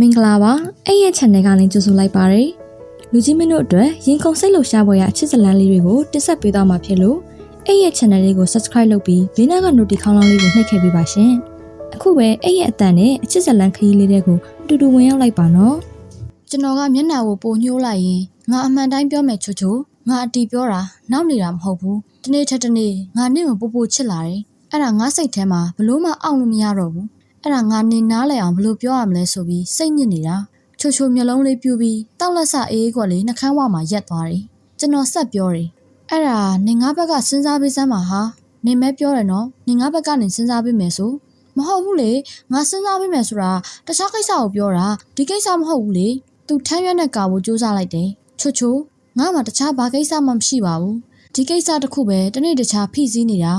မင်္ဂလာပါအဲ့ရဲ့ channel ကနေကြိုဆိုလိုက်ပါရယ်လူကြီးမင်းတို့အတွက်ရင်ခုန်စိတ်လှရှားပွဲရအချစ်စလန်းလေးတွေကိုတင်ဆက်ပေးသွားမှာဖြစ်လို့အဲ့ရဲ့ channel လေးကို subscribe လုပ်ပြီးဘေးနားက notification ခေါင်းလောင်းလေးကိုနှိပ်ခဲ့ပေးပါရှင်အခုပဲအဲ့ရဲ့အတန်နဲ့အချစ်စလန်းခရီးလေးတွေကိုအတူတူဝင်ရောက်လိုက်ပါနော်ကျွန်တော်ကမျက်နှာကိုပိုညှိုးလိုက်ရင်ငါအမှန်တိုင်းပြောမယ်ချိုချိုငါအတီပြောတာနောက်နေတာမဟုတ်ဘူးဒီနေ့ထက်ဒီနေ့ငါနင့်ကိုပို့ပို့ချစ်လာတယ်အဲ့ဒါငါစိတ်ထဲမှာဘလို့မှအောင့်လို့မရတော့ဘူး အဲ့ဒါငါနေနားလဲအောင်ဘလို့ပြောရမလဲဆိုပြီးစိတ်ညစ်နေတာချိုချိုမျက်လုံးလေးပြူပြီးတောက်လက်ဆအေးကွက်လေးနှကန်းဝမှာရက်သွားတယ်ကျွန်တော်ဆက်ပြောတယ်အဲ့ဒါနေငါဘက်ကစဉ်းစားပေးစမ်းပါဟာနေမဲပြောတယ်နော်နေငါဘက်ကနေစဉ်းစားပေးမယ်ဆိုမဟုတ်ဘူးလေငါစဉ်းစားပေးမယ်ဆိုတာတခြားကိစ္စကိုပြောတာဒီကိစ္စမဟုတ်ဘူးလေသူထမ်းရွက်နဲ့ကာဖို့စူးစမ်းလိုက်တယ်ချိုချိုငါမှတခြားဘာကိစ္စမှမရှိပါဘူးဒီကိစ္စတစ်ခုပဲတနေ့တခြားဖိစီးနေတာ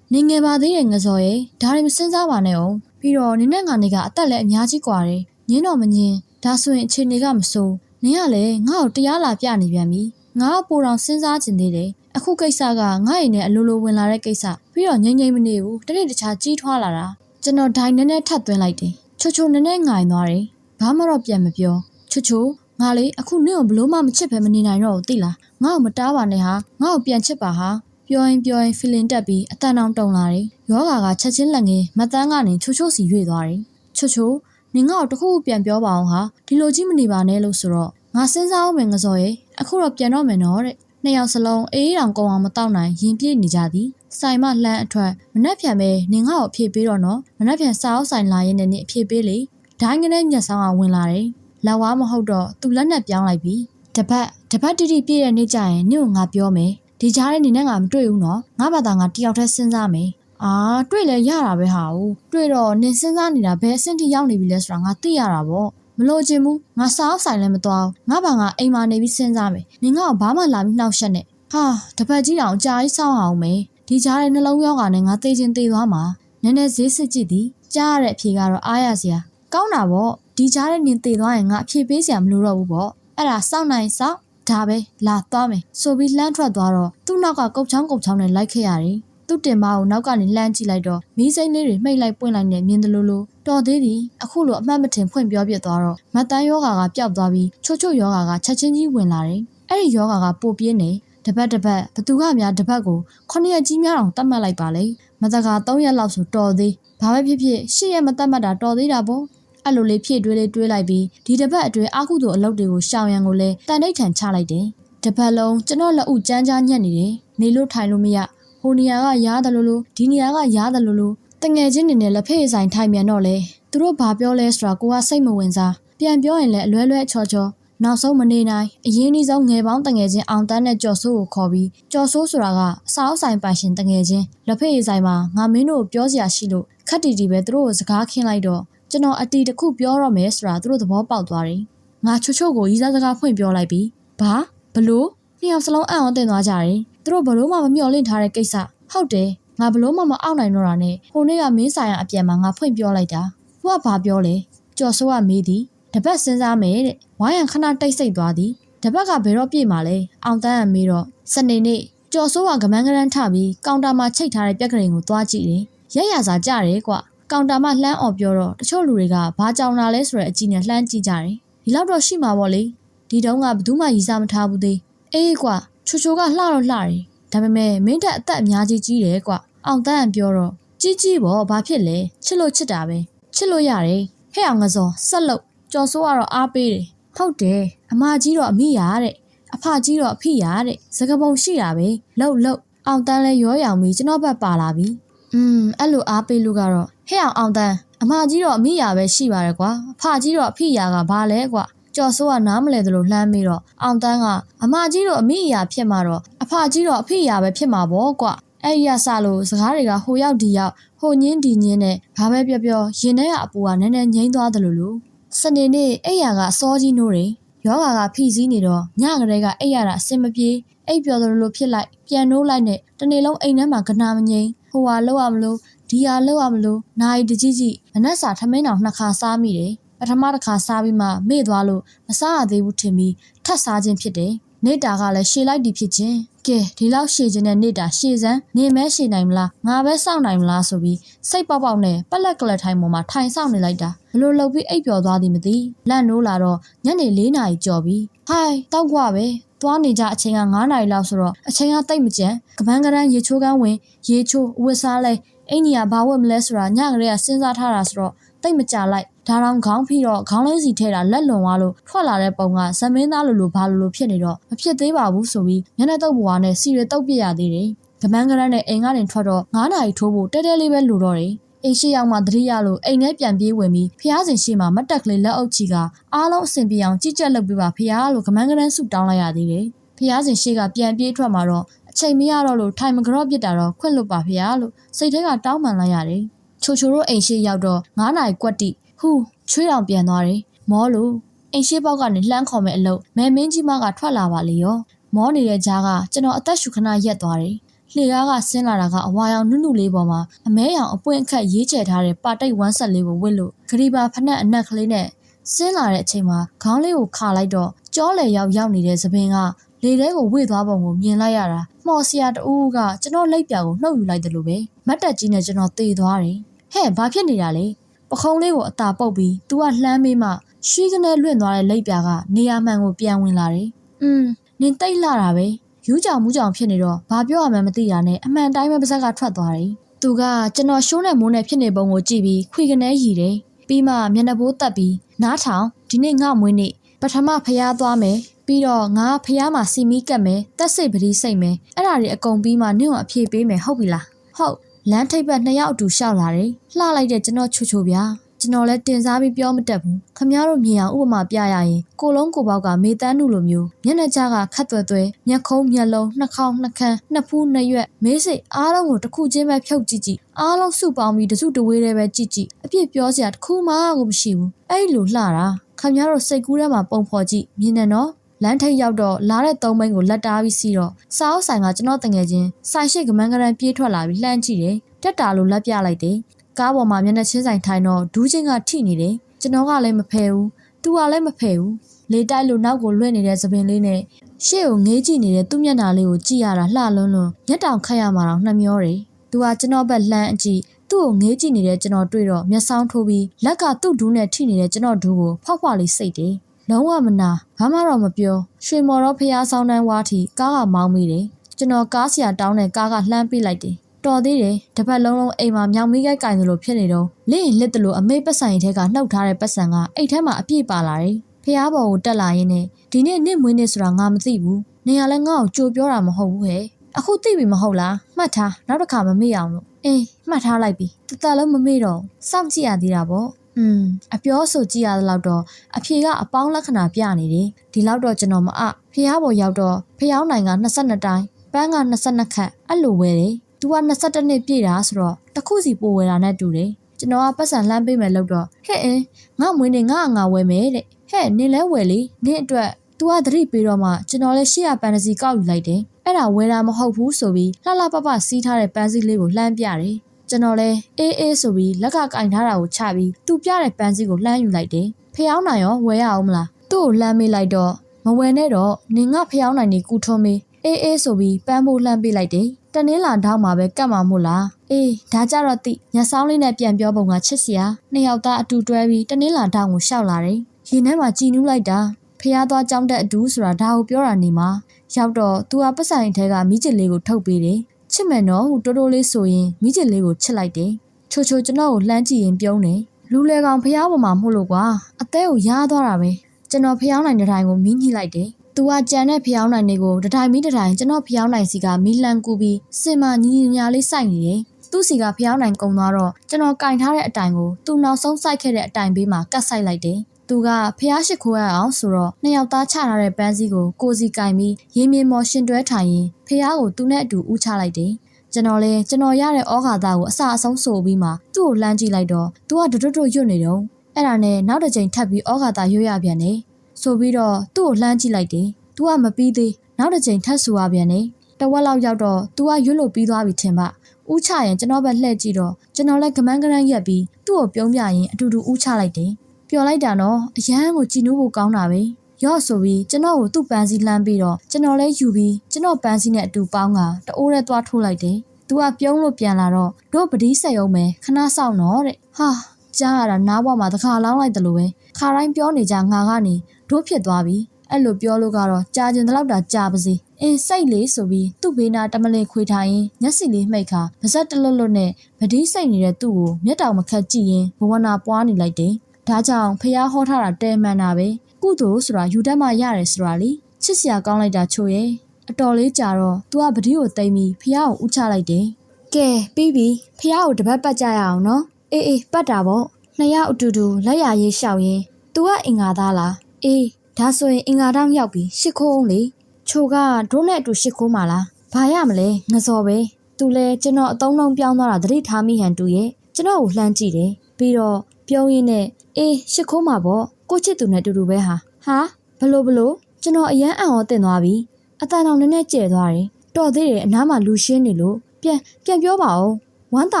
နေငယ်ပါသေးတယ်ငစော်ရဲ့ဒါတွေမစင်စားပါနဲ့အောင် ပြီးတော့နင်းနဲ့ငါနေကအသက်လည်းအများကြီးกว่าတယ်ညင်းတော့မညင်းဒါဆိုရင်အခြေအနေကမဆိုးနင်းကလည်းငါ့ကိုတရားလာပြနေပြန်ပြီငါကပိုတော်စဉ်းစားကျင်သေးတယ်အခုကိစ္စကငါ့အိမ်နဲ့အလိုလိုဝင်လာတဲ့ကိစ္စပြီးတော့ငိမ့်ငိမ့်မနေဘူးတနေ့တခြားကြီးထွားလာတာကျွန်တော်ဒိုင်နဲ့နဲ့ထပ်သွင်းလိုက်တယ်ချိုချိုနည်းနည်းငိုင်သွားတယ်ဘာမှတော့ပြန်မပြောချိုချို ငါလေအခုနင့်ကိုဘလို့မှမချစ်ပဲမနေနိုင်တော့ဘူးသိလားငါ့ကိုမတားပါနဲ့ဟာငါ့ကိုပြန်ချစ်ပါဟာပြောရင်ပြောရင် feeling တက်ပြီးအတန်အောင်တုံလာတယ် ယောဂါကချက်ချင်းလက်ငင်းမတန်းကနေချိုချိုစီရွေ့သွားတယ်ချိုချိုနင်ငါ့ကိုတခုခုပြန်ပြောပါအောင်ဟာဒီလိုကြီးမနေပါနဲ့လို့ဆိုတော့ငါစဉ်းစားအောင်မယ်ငစော်ရဲ့အခုတော့ပြန်တော့မယ်နော်တဲ့နှစ်ယောက်စလုံးအေးအေးတောင်ကောင်းအောင်မတောက်နိုင်ရင်ပြည့်နေကြသည်ဆိုင်မလှမ်းအထွက်မနှက်ဖြန်ပဲနင်ငါ့ကိုအဖြေပေးတော့နော်မနှက်ဖြန်စားအောင်ဆိုင်လာရင်လည်းနင်အဖြေပေးလေဒိုင်းကနေညက်ဆောင်အောင်ဝင်လာတယ်လက်ဝါးမဟုတ်တော့သူလက်နဲ့ပြောင်းလိုက်ပြီတပတ်တပတ်တိတိပြည့်တဲ့နေ့ကျရင်နင့်ကိုငါပြောမယ်ဒီကြားထဲနေနဲ့ငါမတွေ့ဘူးနော်ငါဘာသာငါတယောက်တည်းစဉ်းစားမယ် အာတွေ့လဲရတာပဲဟာဦးတွေ့တော့နင်စဉ်းစားနေတာဘယ်အဆင့်ထိရောက်နေပြီလဲဆိုတာငါသိရတာပေါ့မလို့ချင်ဘူးငါစားအောင်ဆိုင်လည်းမသွားဘူးငါဘာငါအိမ်မှာနေပြီးစဉ်းစားမယ်နင်ငါ့ကိုဘာမှလာပြီးနှောက်ရှက်နဲ့ဟာတပတ်ကြီးတောင်ကြာကြီးစောင်းအောင်မယ်ဒီကြားထဲနှလုံးရောဂါနဲ့ငါသိချင်းသိသွားမှာနည်းနည်းဈေးစစ်ကြည့်သည်ကြားရတဲ့အဖြေကတော့အားရစရာကောင်းတာပေါ့ဒီကြားထဲနင်တည်သွားရင်ငါအဖြေပေးစရာမလိုတော့ဘူးပေါ့အဲ့ဒါစောင့်နိုင်စောင့်ဒါပဲလာသွားမယ်ဆိုပြီးလှမ်းထွက်သွားတော့သူ့နောက်ကကုတ်ချောင်းကုတ်ချောင်းနဲ့လိုက်ခဲ့ရတယ် သူ့တင်မကိုနောက်ကနေလှမ်းကြည့်လိုက်တော့မီးစိမ်းလေးတွေမှိတ်လိုက်ပွင့်လိုက်နဲ့မြင်တယ်လို့လို့တော်သေးသည်အခုလိုအမှတ်မထင်ဖွင့်ပြောပြသွားတော့မတ်တန်းယောဂါကပျောက်သွားပြီးချို့ချို့ယောဂါကချက်ချင်းကြီးဝင်လာတယ်အဲ့ဒီယောဂါကပိုပြင်းနေတပတ်တပတ်ဘသူကများတပတ်ကို9ရက်ကြီးများအောင်တတ်မှတ်လိုက်ပါလေမတကာ3ရက်လောက်ဆိုတော်သေးဘာပဲဖြစ်ဖြစ်10ရက်မတတ်မှတ်တာတော်သေးတာပေါ့အဲ့လိုလေးဖြည့်တွေးလေးတွေးလိုက်ပြီးဒီတစ်ပတ်အတွင်းအာခုတို့အလုပ်တွေကိုရှောင်ရန်ကိုလည်းတန်တိတ်ထန်ချလိုက်တယ်။တစ်ပတ်လုံးကျွန်တော်လက်ဥကြမ်းကြားညက်နေတယ်။နေလို့ထိုင်လို့မရ။ ဟိုနေရာကရားတယ်လို့လို့ဒီနေရာကရားတယ်လို့လို့တငယ်ချင်းတွေနဲ့လက်ဖေးဆိုင်ထိုင်မြန်တော့လေသူတို့ဘာပြောလဲဆိုတာကိုကစိတ်မဝင်စားပြန်ပြောရင်လည်းအလွဲလွဲချောချောနောက်ဆုံးမနေနိုင်အရင်အနည်းဆုံးငယ်ပေါင်းတငယ်ချင်းအောင်တန်းနဲ့ကြော်ဆိုးကိုခေါ်ပြီးကြော်ဆိုးဆိုတာကအစားအဆိုင်ပိုင်ရှင်တငယ်ချင်းလက်ဖေးဆိုင်မှာငါမင်းတို့ကိုပြောစရာရှိလို့ခက်တီတီပဲသူတို့ကိုစကားခင်းလိုက်တော့ကျွန်တော်အတီတစ်ခုပြောတော့မယ်ဆိုတာသူတို့သဘောပေါက်သွားတယ်။ငါချိုချိုကိုရီးစားစကားဖွင့်ပြောလိုက်ပြီးဘာဘလို့ နှစ်ယောက်စလုံးအံ့ဩတင်သွားကြတယ်။သူတို့ဘလို့မှမမျှော်လင့်ထားတဲ့ကိစ္စဟုတ်တယ်။ငါဘလို့မှမအောက်နိုင်တော့တာနဲ့ဟိုနေ့ကမင်းဆိုင်ရအပြန်မှာငါဖွင့်ပြောလိုက်တာ။သူကဘာပြောလဲ။ကြော်ဆိုးကမေးသည်တပတ်စဉ်းစားမယ်တဲ့။ဝိုင်းရန်ခဏတိတ်ဆိတ်သွားသည်။တပတ်ကဘယ်တော့ပြည့်မှာလဲ။အောင်တန်းကမေးတော့စနေနေ့ကြော်ဆိုးကကမန်းကရန်ထပြီးကောင်တာမှာချိတ်ထားတဲ့ပြက်ကလေးကိုသွားကြည့်တယ်။ရက်ရစာကြတယ်ကွ။ကောင်တာမလှမ်းអော်ပြောတော့တချို့လူတွေကဘာကြောင်လာလဲဆိုတဲ့အကြည့်နဲ့လှမ်းကြည့်ကြတယ်ဒီလောက်တော့ရှိမှာပေါ့လေဒီတုန်းကဘယ်သူမှရီစားမထားဘူးသေး အေးကွာချိုချိုကလှတော့လှတယ်ဒါပေမဲ့မင်းတက်အသက်အများကြီးကြီးတယ်ကွာအောင်တန်းပြောတော့ကြီးကြီးပေါ့ဘာဖြစ်လဲချစ်လို့ချစ်တာပဲချစ်လို့ရတယ်ဟဲ့အောင်ငစောဆက်လို့ကြော်စိုးကတော့အားပေးတယ်ဟုတ်တယ်အမကြီးတော့အမိရတဲ့အဖကြီးတော့အဖိရတဲ့စကပုံရှိတာပဲလှုပ်လှုပ်အောင်တန်းလဲရောရောင်ပြီးကျွန်တော်ဘက်ပါလာပြီอืมအဲ့လိုအားပေးလို့ကတော့ဟဲ့အောင်အောင်တန်းအမကြီးတော့အမိယာပဲရှိပါတယ်ကွာအဖကြီးတော့အဖိယာကဘာလဲကွာ ကြော်စိုးကနားမလဲသလိုလှမ်းပြီးတော့အောင်တန်းကအမကြီးတော့အမိယာဖြစ်မှာတော့အဖကြီးတော့အဖိယာပဲဖြစ်မှာပေါ့ကွာအဲ့ဒီကစလို့စကားတွေကဟိုရောက်ဒီရောက်ဟိုညင်းဒီညင်းနဲ့ဘာပဲပြောပြောရင်ထဲကအပူကနည်းနည်းငိမ့်သွားတယ်လို့လို့စနေနေ့အဲ့ရကအစောကြီးနိုးတယ်ယောဂါကဖိစည်းနေတော့ညကလေးကအိပ်ရတာအဆင်မပြေအိပ်ပျော်တယ်လို့ဖြစ်လိုက်ပြန်နိုးလိုက်နဲ့တနေ့လုံးအိမ်ထဲမှာကနာမငိမ့်ဟိုဟာလောက်ရမလို့ဒီဟာလောက်ရမလို့နိုင်တကြီးကြီးမနှက်စာထမင်းတောင်နှစ်ခါစားမိတယ်ပ ထမတစ်ခါစားပြီးမှမေ့သွားလို့မစားရသေးဘူးထင်ပြီးထပ်စားခြင်းဖြစ်တယ်နေတာကလည်းရှည်လိုက်ဒီဖြစ်ချင်းကဲဒီလောက်ရှည်ခြင်းနဲ့နေတာရှည်စမ်းနေမဲရှည်နိုင်မလားငါပဲစောင့်နိုင်မလားဆိုပြီးစိတ်ပေါက်ပေါက်နဲ့ပက်လက်ကလက်ထိုင်ပေါ်မှာထိုင်ဆောင်နေလိုက်တာဘလို့လှုပ်ပြီးအိပ်ပျော်သွားသည်မသိလန့်နိုးလာတော့ညနေ၄နာရီကျော်ပြီဟိုင်းတောက်ကွာပဲသွားနေကြအချိန်က9နာရီလောက်ဆိုတော့အချိန်ကတိတ်မကြမ်းကပန်းကရန်ရေချိုးကန်းဝင်ရေချိုးအဝတ်စားလိုက်အင်ကြီးကဘာဝတ်မလဲဆိုတာညကလေးကစဉ်းစားထားတာဆိုတော့တိတ်မကြလိုက် ဒါတောင်ခေါင်းဖိတော့ခေါင်းလေးစီထဲတာလက်လွန်သွားလို့ထွက်လာတဲ့ပုံကဇမင်းသားလိုလိုဘာလိုလိုဖြစ်နေတော့မဖြစ်သေးပါဘူးဆိုပြီးမျက်နှာတုပ်ပွားနဲ့စီရတုပ်ပြရသေးတယ်ကပန်းကရန်နဲ့အိမ်ကနေထွက်တော့9နာရီထိုးဖို့တဲတဲလေးပဲလိုတော့တယ်အိမ်ရှိရောက်မှသတိရလို့အိမ်ထဲပြန်ပြေးဝင်ပြီးဖျားစင်ရှိမှမတ်တက်ကလေးလက်အုပ်ချီကအားလုံးအဆင်ပြေအောင်ကြည့်ကြက်လုပ်ပြီးပါဖျားလို့ကမန်းကရန်ဆုတောင်းလိုက်ရသေးတယ်။ဖျားစင်ရှိကပြန်ပြေးထွက်มาတော့အချိန်မရတော့လို့ထိုင်မကြော့ပြစ်တာတော့ခွင့်လွတ်ပါဖျားလို့စိတ်ထဲကတောင်းပန်လိုက်ရတယ်။ချိုချိုတို့အိမ်ရှိရောက်တော့9နာရီကွက်တိ ဟူးချွေးတောင်ပြန်သွားတယ်။မောလို့အိမ်ရှိပေါက်ကနေလှမ်းခေါ်မဲ့အလုပ်မဲမင်းကြီးမကထွက်လာပါလေရော။မောနေတဲ့ကြားကကျွန်တော်အသက်ရှူခဏရက်သွားတယ်။လှေကားကဆင်းလာတာကအဝါရောင်နုနုလေးပေါ်မှာအမဲရောင်အပွင့်အခက်ရေးချယ်ထားတဲ့ပါတိတ်ဝမ်းဆက်လေးကိုဝစ်လို့ဂရီပါဖနက်အနက်ကလေးနဲ့ဆင်းလာတဲ့အချိန်မှာခေါင်းလေးကိုခါလိုက်တော့ကြောလေရောက်ရောက်နေတဲ့သပင်ကလေထဲကိုဝေ့သွားပုံကိုမြင်လိုက်ရတာမော်ဆရာတူကကျွန်တော်လက်ပြကိုနှုတ်ယူလိုက်တယ်လို့ပဲမတ်တက်ကြီးနဲ့ကျွန်တော်သေသွားတယ်ဟဲ့ဘာဖြစ်နေတာလဲ ပခုံးလေးကိုအသာပုတ်ပြီးသူကလှမ်းမေးမှရှီးကနေလွင့်သွားတဲ့လက်ပြကနေရာမှန်ကိုပြန်ဝင်လာတယ်อืมနင်တိတ်လာတာပဲယူးကြောင်မူးကြောင်ဖြစ်နေတော့ဘာပြောရမှန်းမသိတာနဲ့အမှန်တိုင်းပဲပါဇက်ကထွက်သွားတယ်။သူကကျွန်တော်ရှိုးနဲ့မိုးနဲ့ဖြစ်နေပုံကိုကြည့်ပြီးခွေကနေရည်တယ်။ပြီးမှမျက်နှာပိုးတက်ပြီးနားထောင်ဒီနေ့ငါမွေးနေ့ပထမဖျားသွားမယ်ပြီးတော့ငါဖျားမှာစီမီကတ်မယ်တက်စိတ်ပတိစိတ်မယ်အဲ့ဒါတွေအကုန်ပြီးမှနင့်ကိုအဖြေပေးမယ်ဟုတ်ပြီလားဟုတ် လမ်းထိပ်ဘက်နှစ်ယောက်အတူရှောက်လာတယ်လှလိုက်တဲ့ကျွန်တော်ချူချူဗျာကျွန်တော်လည်းတင်စားပြီးပြောမတတ်ဘူးခမည်းတော်မြင်အောင်ဥပမာပြရရင်ကိုလုံးကိုပေါက်ကမေတန်းနုလိုမျိုးမျက်နှာကြားကခတ်သွဲသွဲမျက်ခုံးမျက်လုံးနှာခေါင်းနှာခမ်းနှစ်ဖူးနှစ်ရွက်မေးစိတ်အားလုံးကိုတစ်ခုချင်းပဲဖြုတ်ကြည့်ကြည့်အားလုံးစုပေါင်းပြီးတစုတဝေးတည်းပဲကြည့်ကြည့်အပြစ်ပြောစရာတစ်ခုမှကိုမရှိဘူးအဲ့လိုလှတာခမည်းတော်စိတ်ကူးထဲမှာပုံဖော်ကြည့်မြင်တယ်နော် လမ်းထိပ်ရောက်တော့လာတဲ့သုံးဘိန်းကိုလက်တားပြီးစီးတော့စားအုပ်ဆိုင်ကကျွန်တော်တငယ်ချင်းဆိုင်ရှိကမန်းကရန်ပြေးထွက်လာပြီးလှမ်းကြည့်တယ်တက်တာလို့လက်ပြလိုက်တယ်ကားပေါ်မှာမျက်နှာချင်းဆိုင်ထိုင်တော့ဒူးချင်းကထိနေတယ်ကျွန်တော်ကလည်းမဖယ်ဘူးသူကလည်းမဖယ်ဘူးလေတိုက်လို့နောက်ကိုလွှင့်နေတဲ့သပင်လေးနဲ့ရှေ့ကိုငေးကြည့်နေတဲ့သူ့မျက်နှာလေးကိုကြည့်ရတာလှလွန်းလွန်းမျက်တောင်ခတ်ရမှာတော့နှမျောတယ်သူကကျွန်တော်ဘက်လှမ်းအကြည့်သူ့ကိုငေးကြည့်နေတဲ့ကျွန်တော်တွေ့တော့မျက်စောင်းထိုးပြီးလက်ကသူ့ဒူးနဲ့ထိနေတဲ့ကျွန်တော်ဒူးကိုဖောက်ဖွာလေးစိတ်တယ် လုံးဝမနာဘာမှတော့မပြောရွှေမော်တော့ဖျားဆောင်တန်းဝါထီကားကမောင်းမိတယ်ကျွန်တော်ကားဆရာတောင်းတဲ့ကားကလှမ်းပေးလိုက်တယ်တော်သေးတယ်တစ်ပတ်လုံးလုံးအိမ်မှာမြောင်မိကိုက်ကင်သလိုဖြစ်နေတော့လင့်ရင်လက်တလို့အမေပတ်ဆိုင်ထဲကနှုတ်ထားတဲ့ပတ်စံကအိတ်ထဲမှာအပြည့်ပါလာတယ်ဖះဘော်ကိုတက်လာရင်းနဲ့ဒီနေ့နေ့မွေးနေ့ဆိုတာငါမသိဘူးနေရလဲငါ့ကိုကြိုပြောတာမဟုတ်ဘူးဟဲ့အခုသိပြီမဟုတ်လားမှတ်ထားနောက်တစ်ခါမမေ့အောင်လို့အေးမှတ်ထားလိုက်ပြီတတလုံးမမေ့တော့စောင့်ကြည့်ရသေးတာပေါ့ อืมအပြောဆိုကြည့်ရတဲ့လောက်တော့အဖြေကအပေါင်းလက္ခဏာပြနေတယ်ဒီလောက်တော့ကျွန်တော်မအဖះဘော်ရောက်တော့ဖះနိုင်က22တိုင်းပန်းက22ခန့်အဲ့လိုဝဲတယ်သူက22နှစ်ပြည့်တာဆိုတော့တစ်ခုစီပိုဝဲတာနဲ့တူတယ်ကျွန်တော်ကပတ်စံလှမ်းပေးမယ်လို့တော့ဟဲ့အင်းငါမွေးနေငါငါဝဲမယ်တဲ့ဟဲ့နင်လဲဝဲလေနင်အတွက် तू ကသတိပေးတော့မှကျွန်တော်လည်းရှေ့ရပန်တစီကောက်ယူလိုက်တယ်အဲ့ဒါဝဲတာမဟုတ်ဘူးဆိုပြီးလှလှပပစီးထားတဲ့ပန်းစည်းလေးကိုလှမ်းပြတယ် ကျွန်တော်လည်းအေးအေးဆိုပြီးလက်ကကင်ထားတာကိုချပြီးသူ့ပြတဲ့ပန်းစည်းကိုလှမ်းယူလိုက်တယ်ဖျောင်းနိုင်ရောဝဲရအောင်မလားသူ့ကိုလှမ်းမေးလိုက်တော့မဝဲနဲ့တော့နင်ငါဖျောင်းနိုင်နေကူထွန်းမေးအေးအေးဆိုပြီးပန်းဖို့လှမ်းပေးလိုက်တယ်တနင်းလာထောက်မှာပဲကတ်မှာမို့လားအေးဒါကြတော့တိညဆောင်းလေးနဲ့ပြန်ပြောပုံကချစ်စရာနှစ်ယောက်သားအတူတွဲပြီးတနင်းလာထောက်ကိုရှောက်လာတယ်ရင်ထဲမှာကြည်နူးလိုက်တာဖះသွားကြောင်းတဲ့အတူဆိုတာဒါကိုပြောတာနေမှာရောက်တော့သူကပတ်ဆိုင်ထဲကမိကျစ်လေးကိုထုတ်ပေးတယ် ချစ်မယ်နော်ဟိုတိုးတိုးလေးဆိုရင်မိကျစ်လေးကိုချစ်လိုက်တယ်ချိုချိုကျွန်တော်ကိုလှမ်းကြည့်ရင်ပြုံးတယ်လူလေကောင်ဖះပေါ်မှာမှုလို့ကွာအသေးကိုရားသွားတာပဲကျွန်တော်ဖះနိုင်တဲ့တိုင်းကိုမီးညှိလိုက်တယ်သူကကြံတဲ့ဖျောင်းနိုင်တွေကိုတတိုင်းမီးတတိုင်းကျွန်တော်ဖျောင်းနိုင်စီကမီးလန်းကူပြီးစင်မညီညီညာလေးစိုက်နေတယ်။သူ့စီကဖျောင်းနိုင်ကုံသွားတော့ကျွန်တော်ကင်ထားတဲ့အတိုင်ကိုသူနောက်ဆုံးစိုက်ခဲ့တဲ့အတိုင်ဘေးမှာကတ်ဆိုင်လိုက်တယ်။ သူကဖျားရှိခိုးရအောင်ဆိုတော့နှစ်ယောက်သားချထားတဲ့ပန်းစည်းကိုကိုစီကင်ပြီးရေမြေမော်ရှင်တွဲထိုင်ရင်ဖျားကိုသူနဲ့အတူဦးချလိုက်တယ်။ကျွန်တော်လည်းကျွန်တော်ရတဲ့ဩဃာသားကိုအစအဆုံးဆိုပြီးမှသူ့ကိုလှမ်းကြည့်လိုက်တော့သူကတွတ်တွတ်ရွတ်နေတော့အဲ့ဒါနဲ့နောက်တစ်ချိန်ထပ်ပြီးဩဃာသားရွတ်ရပြန်တယ်။ဆိုပြီးတော့သူ့ကိုလှမ်းကြည့်လိုက်တယ်။ "तू ကမပြီးသေးနောက်တစ်ချိန်ထပ်ဆူရပြန်နေတဝက်လောက်ရောက်တော့ "तू ကရွတ်လို့ပြီးသွားပြီထင်ပါဦးချရင်ကျွန်တော်ပဲလှည့်ကြည့်တော့ကျွန်တော်လည်းကမန်းကရန်ရက်ပြီးသူ့ကိုပြုံးပြရင်အတူတူဦးချလိုက်တယ် ပျော်လိုက်တာနော်အရန်ကိုကြည်နူးဖို့ကောင်းတာပဲရော့ဆိုပြီးကျွန်တော်ကိုသူ့ပန်းစည်းလှမ်းပြီးတော့ကျွန်တော်လည်းယူပြီးကျွန်တော်ပန်းစည်းနဲ့အတူပေါင်းကတအိုးရဲသွားထိုးလိုက်တယ်။သူကပြုံးလို့ပြန်လာတော့တို့ပတိဆက်ရုံပဲခဏစောင့်တော့တဲ့။ဟာကြားရတာနားဘွားမှာတခါလောင်းလိုက်တယ်လို့ပဲခါတိုင်းပြောနေကြငါကနေတို့ဖြစ်သွားပြီ။အဲ့လိုပြောလို့ကတော့ကြာကျင်တဲ့လောက်တာကြာပါစေ။အင်းစိတ်လေးဆိုပြီးသူ့ဘေးနာတမလင်ခွေထားရင်မျက်စိလေးမှိတ်ခါပါဇက်တလွတ်လွတ်နဲ့ပတိစိတ်နေတဲ့သူ့ကိုမျက်တောင်မခတ်ကြည့်ရင်ဘဝနာပွားနေလိုက်တယ်။ ဒါကြောင့်ဖះဟောထားတာတဲမှန်တာပဲကုသိုလ်ဆိုတာယူတတ်မှရတယ်ဆိုတာလေချစ်စရာကောင်းလိုက်တာချို့ရဲ့အတော်လေးကြာတော့ तू ကပတိကိုတိမ်ပြီးဖះကိုဥချလိုက်တယ်ကဲပြီးပြီဖះကိုတပတ်ပတ်ကြရအောင်နော်အေးအေးပတ်တာပေါ့နှစ်ယောက်အတူတူလက်ရရေးရှောက်ရင် तू ကအင်္ဂါသားလားအေးဒါဆိုရင်အင်္ဂါတောင်ရောက်ပြီရှစ်ခိုးအောင်လေချိုကဒုနဲ့အတူရှစ်ခိုးမှာလားဘာရမလဲငစော်ပဲသူလဲကျွန်တော်အတုံးလုံးပြောင်းသွားတာသတိထားမိဟန်တူရဲ့ကျွန်တော်ကိုလှမ်းကြည့်တယ်ပြီးတော့ပြုံးရင်းနဲ့ အေးရှစ်ခိုးမှာပေါ့ကိုချစ်သူနဲ့တူတူပဲဟာဟာဘလို့ဘလို့ကျွန်တော်အရန်အံ့ဩတင်သွားပြီအတန်တော်နည်းနည်းကျဲသွားတယ်တော်သေးတယ်အနားမှာလူရှင်းနေလို့ပြန်ပြန်ပြောပါဦးဝမ်းတာ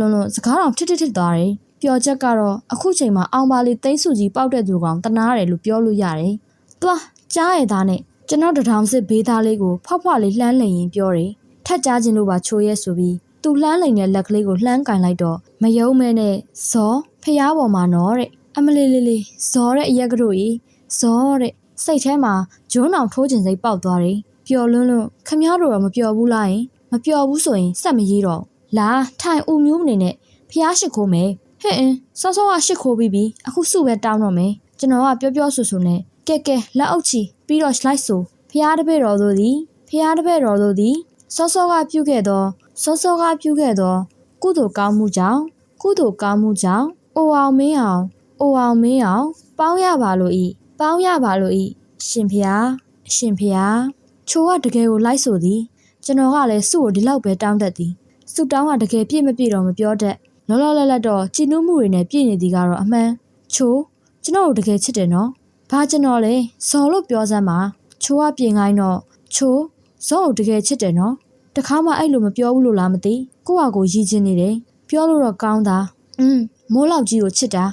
လုံးလုံးစကားတော်ထစ်ထစ်ထစ်သွားတယ်ပျော်ချက်ကတော့အခုချိန်မှာအောင်ပါလေးသိန်းစုကြီးပေါက်တဲ့သူကောင်တနာရတယ်လို့ပြောလို့ရတယ်သွားကြားရသားနဲ့ကျွန်တော်တထောင်စစ်ဘေးသားလေးကိုဖွားဖွားလေးလှမ်းလိန်ရင်ပြောတယ်ထက်ကြားခြင်းလို့ပါချိုးရဲဆိုပြီးသူလှမ်းလိန်တဲ့လက်ကလေးကိုလှမ်းကင်လိုက်တော့မယုံမဲနဲ့ဇောဖျားပေါ်မှာနော်တဲ့ အမလေးလေးလေးဇောတဲ့အရက်ကတို့ကြီးဇောတဲ့စိတ်ထဲမှာဂျွန်းအောင်ထိုးကျင်စိတ်ပေါက်သွားတယ်ပျော်လွန်းလွန်းခမည်းတော်တော့မပျော်ဘူးလားယင်မပျော်ဘူးဆိုရင်စက်မရေးတော့လာထိုင်ဦးမျိုးအနေနဲ့ဖျားရှိခိုးမယ်ဟဲ့အင်းစောစောကရှိခိုးပြီးပြီအခုစုပဲတောင်းတော့မယ်ကျွန်တော်ကပြောပြောဆူဆူနဲ့ကဲကဲလက်အုပ်ချီပြီးတော့ slide ဆိုဖျားတပည့်တော်တို့သည်ဖျားတပည့်တော်တို့သည်စောစောကပြုခဲ့သောစောစောကပြုခဲ့သော ကုသိုလ်ကောင်းမှုကြောင့်ကုသိုလ်ကောင်းမှုကြောင့်အိုအောင်မင်းအောင် အိုအောင်မင်းအောင်ပေါင်းရပါလို့ဤပေါင်းရပါလို့ဤရှင်ဖျားအရှင်ဖျားချိုးကတကယ်ကိုလိုက်ဆိုသည်ကျွန်တော်ကလည်းစုကိုဒီလောက်ပဲတောင်းတတ်သည်စုတောင်းကတကယ်ပြည့်မပြည့်တော့မပြောတတ်လောလောလတ်လတ်တော့ကြည်နူးမှုတွေနဲ့ပြည့်နေသည်ကတော့အမှန်ချိုးကျွန်တော်တို့တကယ်ချစ်တယ်နော်ဘာကျွန်တော်လဲဇော်လို့ပြောစမ်းပါချိုးကပြင်ခိုင်းတော့ချိုးဇော်ကိုတကယ်ချစ်တယ်နော်တခါမှအဲ့လိုမပြောဘူးလို့လားမသိကိုယ့်ဟာကိုရည်ချင်းနေတယ်ပြောလို့တော့ကောင်းတာอืมမိုးလောက်ကြီးကိုချစ်တာ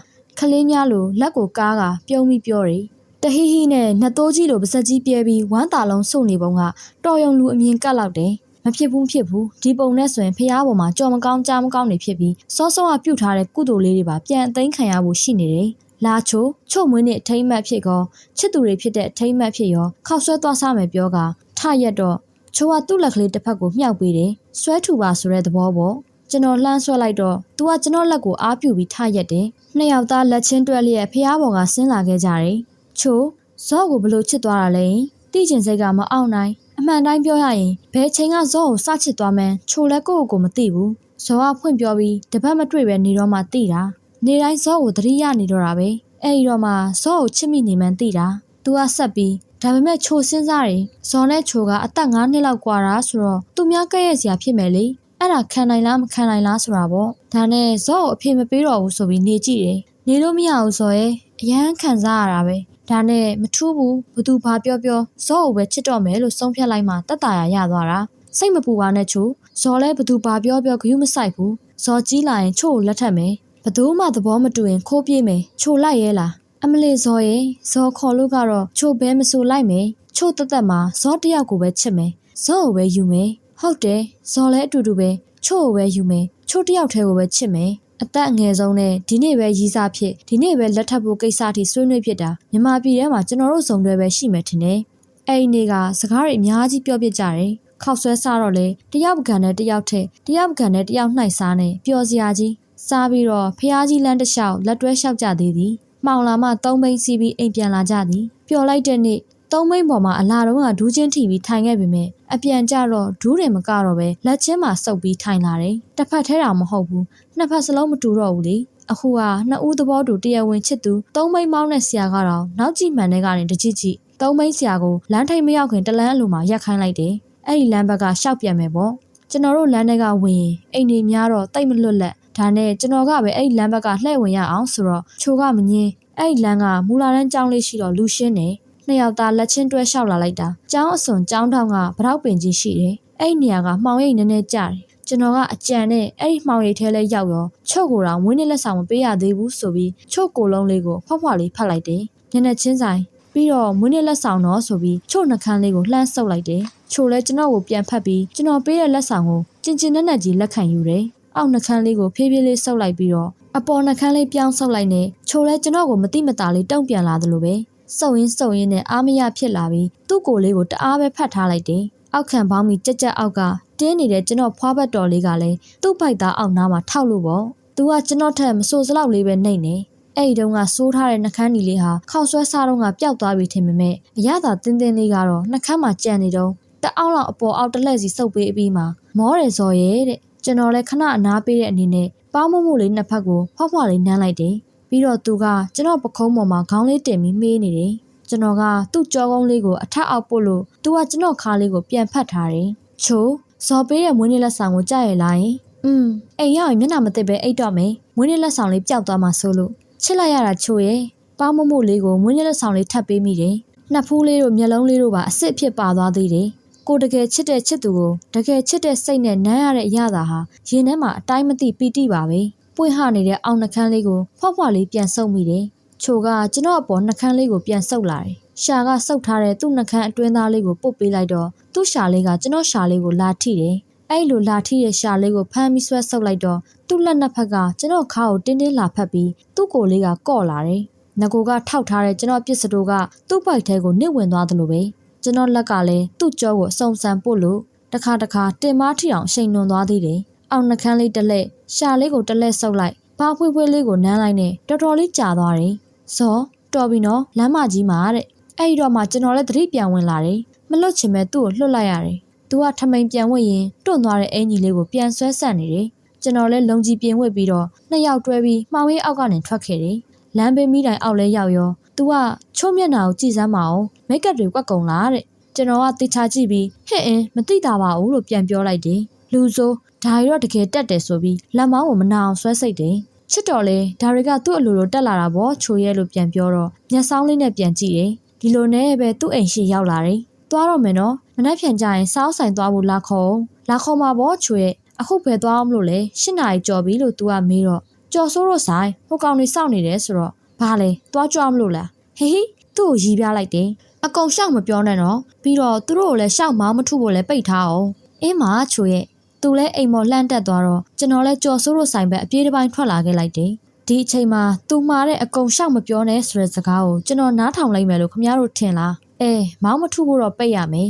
ခလေးများလိုလက်ကိုကားကပြုံးပြီးပြောတယ်တဟီဟီနဲ့နှစ်သိုးကြီးလိုပါစက်ကြီးပြဲပြီးဝမ်းတာလုံးစုံနေပုံကတော်ယုံလူအမြင်ကတ်လောက်တယ်မဖြစ်ဘူးဖြစ်ဘူးဒီပုံနဲ့ဆိုရင်ဖះပေါ်မှာကြော်မကောင်းကြားမကောင်းနေဖြစ်ပြီးစောစောကပြုတ်ထားတဲ့ကုသိုလ်လေးတွေပါပြန်အသိမ်းခံရဖို့ရှိနေတယ်လာချိုချုပ်မွေးနဲ့အထိမ့်မှတ်ဖြစ်ကောချစ်သူတွေဖြစ်တဲ့အထိမ့်မှတ်ဖြစ်ရောခောက်ဆွဲသွားစားမယ်ပြောကထရက်တော့ချိုကသူ့လက်ကလေးတစ်ဖက်ကိုမြှောက်ပေးတယ်ဆွဲထူပါဆိုတဲ့သဘောပေါ့ ကျွန်တော်လှမ်းဆွဲလိုက်တော့သူကကျွန်တော်လက်ကိုအားပြုပြီးထရက်တယ်နှစ်ယောက်သားလက်ချင်းတွဲလျက်ဖះပေါ်ကဆင်းလာခဲ့ကြတယ်ချိုဇော့ကိုဘလို့ချစ်သွားတာလဲတိကျင်စိတ်ကမအောင်နိုင်အမှန်တိုင်းပြောရရင်ဘယ်ချိန်ကဇော့ကိုစချစ်သွားမှန်းချိုလက်ကိုယ့်ကိုမသိဘူးဇော်ကဖွင့်ပြောပြီးတပတ်မတွေ့ပဲနေတော့မှသိတာနေတိုင်းဇော့ကိုသတိရနေတော့တာပဲအဲ့ဒီတော့မှဇော့ကိုချစ်မိနေမှန်းသိတာသူကဆက်ပြီးဒါပေမဲ့ချိုစဉ်းစားတယ်ဇော်နဲ့ချိုကအသက်9နှစ်လောက်กว่าတာဆိုတော့သူများကဲ့ရဲ့စရာဖြစ်မယ်လေ အဲ့ဒါခံနိုင်လားမခံနိုင်လားဆိုတာပေါ့ဒါနဲ့ဇော့ကိုအဖေမပေးတော့ဘူးဆိုပြီးနေကြည့်တယ်နေလို့မရဘူးဇော်ရဲ့အရန်ခံစားရတာပဲဒါနဲ့မထူးဘူးဘသူဘာပြောပြောဇော့ကိုပဲချစ်တော့မယ်လို့ဆုံးဖြတ်လိုက်မှတက်တာရရသွားတာစိတ်မပူပါနဲ့ချိုဇော်လဲဘသူဘာပြောပြောဂရုမစိုက်ဘူးဇော်ကြီးလာရင်ချို့ကိုလက်ထပ်မယ်ဘသူမှသဘောမတူရင်ခိုးပြေးမယ်ချိုလိုက်ရဲလားအမလေးဇော်ရဲ့ဇော်ခေါ်လို့ကတော့ချိုဘဲမဆိုလိုက်မယ်ချို့တက်တက်မှာဇော်တယောက်ကိုပဲချစ်မယ်ဇော်ကိုပဲယူမယ် ဟုတ်တယ်ဇော်လဲအတူတူပဲချို့ကိုပဲယူမယ်ချို့တယောက်တည်းကိုပဲချစ်မယ်အသက်အငယ်ဆုံးနဲ့ဒီနေ့ပဲရီးစားဖြစ်ဒီနေ့ပဲလက်ထပ်ဖို့ကိစ္စထိဆွေးနွေးဖြစ်တာမြန်မာပြည်ထဲမှာကျွန်တော်တို့စုံတွဲပဲရှိမယ်ထင်တယ်အဲ့ဒီနေ့ကစကားတွေအများကြီးပြောပြကြတယ်ခောက်ဆွဲစားတော့လေတယောက်ပကံနဲ့တယောက်ထက်တယောက်ပကံနဲ့တယောက်နှိုက်စားနဲ့ပျော်စရာကြီးစားပြီးတော့ဖះကြီးလမ်းတစ်လျှောက်လက်တွဲလျှောက်ကြသေးသည်မှောင်လာမှသုံးဘိန်းစီးပြီးအိမ်ပြန်လာကြသည်ပျော်လိုက်တဲ့နေ့ သုံးဘိန်းပေါ်မှာအလာတော့ကဒူးချင်းထိပြီးထိုင်ခဲ့ပေမဲ့အပြန်ကြတော့ဒူးတယ်မကတော့ပဲလက်ချင်းမှာစုပ်ပြီးထိုင်လာတယ်တစ်ဖက်ထဲတာမဟုတ်ဘူးနှစ်ဖက်စလုံးမတူတော့ဘူးလေအခုကနှစ်ဦးသဘောတူတရားဝင်ချစ်သူသုံးဘိန်းမောင်းတဲ့ဆရာကတော့နောက်ကြည့်မှန်တဲ့ကနေတကြည့်ကြည့်သုံးဘိန်းဆရာကိုလမ်းထိပ်မရောက်ခင်တလန်းအလိုမှာရက်ခိုင်းလိုက်တယ်အဲ့ဒီလမ်းဘက်ကရှောက်ပြန်မယ်ပေါ့ကျွန်တော်တို့လမ်းထဲကဝင်ရင်အိမ်တွေများတော့တိတ်မလွတ်လက်ဒါနဲ့ကျွန်တော်ကပဲအဲ့ဒီလမ်းဘက်ကလှည့်ဝင်ရအောင်ဆိုတော့ချိုကမငင်းအဲ့ဒီလမ်းကမူလာတန်းကျောင်းလေးရှိတော့လူရှင်းနေ နှစ်ယောက်သားလက်ချင်းတွဲလျှောက်လာလိုက်တာကျောင်းအစွန်ကျောင်းထောင်ကဗရောက်ပင်ကြီးရှိတယ်အဲ့ဒီနေရာကမှောင်ရိပ်နည်းနည်းကျတယ်ကျွန်တော်ကအကြံနဲ့အဲ့ဒီမှောင်ရိပ်ထဲလဲရောက်ရောချုပ်ကိုတောင်ဝင်းနဲ့လက်ဆောင်မပေးရသေးဘူးဆိုပြီးချုပ်ကိုလုံးလေးကိုဖွားဖွားလေးဖတ်လိုက်တယ်ညနေချင်းဆိုင်ပြီးတော့မွေးနေ့လက်ဆောင်တော့ဆိုပြီးချို့နှကန်းလေးကိုလှမ်းဆုပ်လိုက်တယ်ချို့လဲကျွန်တော်ကိုပြန်ဖတ်ပြီးကျွန်တော်ပေးတဲ့လက်ဆောင်ကိုကျင်ကျင်နဲ့နဲ့ကြီးလက်ခံယူတယ်အောက်နှကန်းလေးကိုဖြည်းဖြည်းလေးဆုပ်လိုက်ပြီးတော့အပေါ်နှကန်းလေးပြောင်းဆုပ်လိုက်နဲ့ချို့လဲကျွန်တော်ကိုမတိမတာလေးတုံ့ပြန်လာသလိုပဲ စုပ်ရင်းစုပ်ရင်းနဲ့အားမရဖြစ်လာပြီးသူ့ကိုယ်လေးကိုတအားပဲဖတ်ထားလိုက်တယ်အောက်ခံပေါင်းပြီးကြက်ကြက်အောက်ကတင်းနေတဲ့ကျွန်တော်ဖွားဘတ်တော်လေးကလည်းသူ့ပိုက်သားအောက်နားမှာထောက်လို့ပေါ့သူကကျွန်တော်ထက်မဆိုးစလောက်လေးပဲနှိမ့်နေအဲ့ဒီတုန်းကစိုးထားတဲ့နှကန်းကြီးလေးဟာခေါက်ဆွဲစားတော့ကပျောက်သွားပြီထင်ပေမဲ့အရသာတင်းတင်းလေးကတော့နှကန်းမှာကြံနေတော့တအောက်လောက်အပေါ်အောက်တစ်လက်စီစုပ်ပေးအပြီးမှာမောတယ်ဇော်ရဲ့တဲ့ကျွန်တော်လည်းခဏအနားပေးတဲ့အနေနဲ့ပေါင်းမမှုလေးနှစ်ဖက်ကိုဖွားဖွားလေးနမ်းလိုက်တယ် ပြီးတော့သူကကျွန်တော်ပခုံးပေါ်မှာခေါင်းလေးတင်ပြီးမေးနေတယ်ကျွန်တော်ကသူ့ကြောကုန်းလေးကိုအထက်အောက်ပို့လို့သူကကျွန်တော်ခါလေးကိုပြန်ဖတ်ထားတယ်ချိုးဇော်ပေးတဲ့မွေးနေ့လက်ဆောင်ကိုကြားရလားယင်อืมအိမ်ရောက်ရင်မျက်နှာမသိပဲအိတ်တော့မယ်မွေးနေ့လက်ဆောင်လေးပျောက်သွားမှဆိုလို့ချစ်လိုက်ရတာချိုးရဲ့ပေါင်းမမှုလေးကိုမွေးနေ့လက်ဆောင်လေးထပ်ပေးမိတယ်နှစ်ဖူးလေးတို့မျက်လုံးလေးတို့ပါအစ်စ်ဖြစ်ပါသွားသေးတယ်ကိုတကယ်ချစ်တဲ့ချစ်သူကိုတကယ်ချစ်တဲ့စိတ်နဲ့နမ်းရတဲ့အရာသာဟာရင်ထဲမှာအတိုင်းမသိပီတိပါပဲ ပွင့်ဟနေတဲ့အောင်နှကန်းလေးကိုဖွားဖွားလေးပြန်ဆုပ်မိတယ်ချိုကကျွန်တော်အပေါ်နှကန်းလေးကိုပြန်ဆုပ်လာတယ်ရှာကဆုပ်ထားတဲ့သူ့နှကန်းအတွင်းသားလေးကိုပုတ်ပေးလိုက်တော့သူ့ရှာလေးကကျွန်တော်ရှာလေးကိုလာထိတယ်အဲ့လိုလာထိတဲ့ရှာလေးကိုဖမ်းပြီးဆွဲဆုပ်လိုက်တော့သူ့လက်နှစ်ဖက်ကကျွန်တော်ခါကိုတင်းတင်းလာဖက်ပြီးသူ့ကိုယ်လေးကကော့လာတယ်ငကိုကထောက်ထားတဲ့ကျွန်တော်ပြစ်စတိုးကသူ့ပိုက်ထဲကိုနစ်ဝင်သွားသလိုပဲကျွန်တော်လက်ကလည်းသူ့ကြောကိုအစုံစံပို့လို့တခါတခါတင်မားထီအောင်ရှိန်လွန်သွားသေးတယ်အောင်နှကန်းလေးတစ်လက် ရှာလေးကိုတစ်လက်ဆုပ်လိုက်ဘာဖွေးဖွေးလေးကိုနမ်းလိုက်နဲ့တော်တော်လေးကြာသွားတယ်ဇောတော်ပြီနော်လမ်းမကြီးမှာတဲ့အဲ့ဒီတော့မှကျွန်တော်လည်းသတိပြန်ဝင်လာတယ်မလွတ်ချင်မဲ့သူ့ကိုလှုပ်လိုက်ရတယ်သူကထမိန်ပြန်ဝင့်ရင်တွန့်သွားတဲ့အင်ကြီးလေးကိုပြန်ဆွဲဆန့်နေတယ်ကျွန်တော်လည်းလုံကြီးပြင်ဝစ်ပြီးတော့နှစ်ယောက်တွဲပြီးမှောင်ရိပ်အောက်ကနေထွက်ခဲ့တယ်လမ်းဘေးမိတိုင်အောက်လဲရောက်ရော။ "तू ကချိုးမျက်နှာကိုကြည့်စမ်းပါအောင်။မိတ်ကပ်တွေကွက်ကုန်လားတဲ့။ကျွန်တော်ကတေချာကြည့်ပြီးဟဲ့အင်းမသိတာပါဘူးလို့ပြန်ပြောလိုက်တယ်။လူဆိုး ဒါရီတော့တကယ်တက်တယ်ဆိုပြီးလက်မောင်းကိုမနာအောင်ဆွဲစိတ်တယ်။ချစ်တော်လေဒါတွေကသူ့အလိုလိုတက်လာတာပေါ့ချိုရဲလို့ပြန်ပြောတော့မျက်စောင်းလေးနဲ့ပြန်ကြည့်တယ်။ဒီလိုနဲ့ပဲသူ့အိမ်ရှိရောက်လာတယ်။သွားတော့မယ်နော်။မနှက်ဖြန်ကြရင်စောင်းဆိုင်သွားဖို့လာခေါ်အောင်။လာခေါ်မှာပေါ့ချိုရဲ့အခုပဲသွားအောင်လို့လေရှစ်နာရီကြော်ပြီလို့ तू ကမေးတော့ကြော်စိုးတော့ဆိုင်ဟိုကောင်တွေစောင့်နေတယ်ဆိုတော့ဘာလဲသွားကြွမလို့လားဟေးဟေးသူ့ကိုရီးပြလိုက်တယ်အကောင်ရှောက်မပြောနဲ့တော့ပြီးတော့သူတို့ကိုလည်းရှောက်မောင်းမထုဖို့လည်းပိတ်ထားအောင်အင်းမချိုရဲ့ သူလည်းအိမ်မော်လှမ်းတက်သွားတော့ကျွန်တော်လည်းကြော်စိုးတို့ဆိုင်ဘက်အပြေးတစ်ပိုင်းထွက်လာခဲ့လိုက်တယ်ဒီအချိန်မှာသူမှားတဲ့အကုံရှောက်မပြောနဲ့ဆိုတဲ့စကားကိုကျွန်တော်နားထောင်လိုက်မယ်လို့ခမရတို့ထင်လားအဲမောင်းမထုဖို့တော့ပိတ်ရမယ်